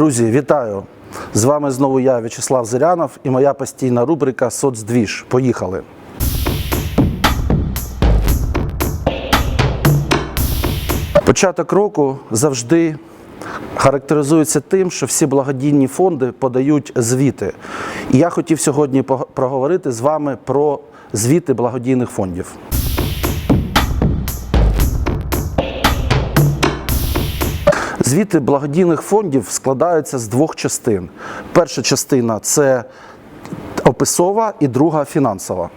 Друзі, вітаю! З вами знову я, В'ячеслав Зирянов, і моя постійна рубрика Соцдвіж. Поїхали! Початок року завжди характеризується тим, що всі благодійні фонди подають звіти. І я хотів сьогодні проговорити з вами про звіти благодійних фондів. Звіти благодійних фондів складаються з двох частин. Перша частина це описова і друга фінансова.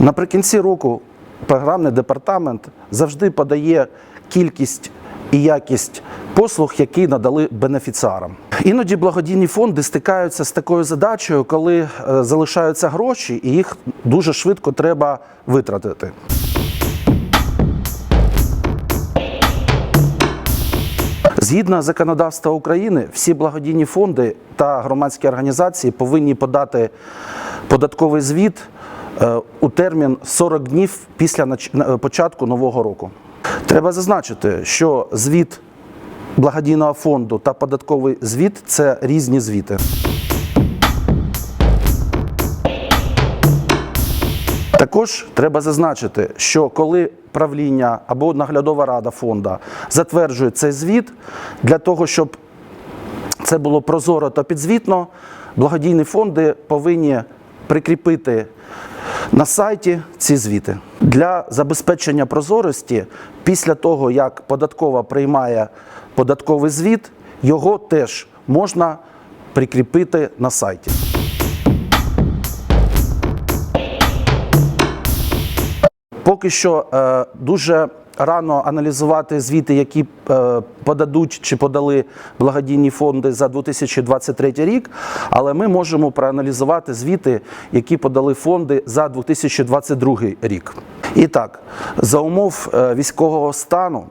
Наприкінці року програмний департамент завжди подає кількість і якість послуг, які надали бенефіціарам. Іноді благодійні фонди стикаються з такою задачею, коли е, залишаються гроші, і їх дуже швидко треба витратити. Згідно законодавства України, всі благодійні фонди та громадські організації повинні подати податковий звіт е, у термін 40 днів після нач- початку нового року. Треба зазначити, що звіт благодійного фонду та податковий звіт це різні звіти. Також треба зазначити, що коли правління або наглядова рада фонду затверджує цей звіт для того, щоб це було прозоро та підзвітно, благодійні фонди повинні прикріпити на сайті ці звіти. Для забезпечення прозорості, після того, як податкова приймає податковий звіт, його теж можна прикріпити на сайті. Поки що е, дуже рано аналізувати звіти, які е, подадуть чи подали благодійні фонди за 2023 рік, але ми можемо проаналізувати звіти, які подали фонди за 2022 рік. І так, за умов е, військового стану.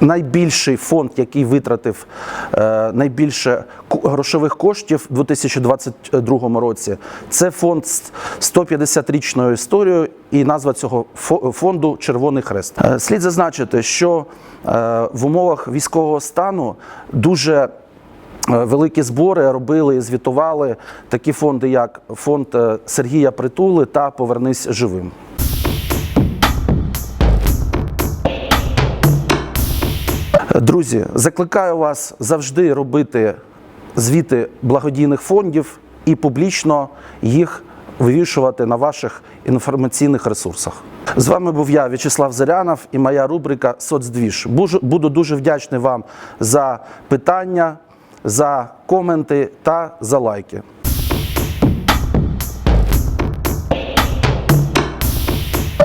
Найбільший фонд, який витратив е, найбільше грошових коштів у 2022 році, це фонд з 150-річною історією, і назва цього фо- фонду Червоний Хрест. Е, Слід зазначити, що е, в умовах військового стану дуже Великі збори робили і звітували такі фонди, як фонд Сергія Притули та Повернись живим. Друзі, закликаю вас завжди робити звіти благодійних фондів і публічно їх вивішувати на ваших інформаційних ресурсах. З вами був я, В'ячеслав Зарянов, і моя рубрика Соцдвіж. Буду- дуже вдячний вам за питання, за коменти та за лайки.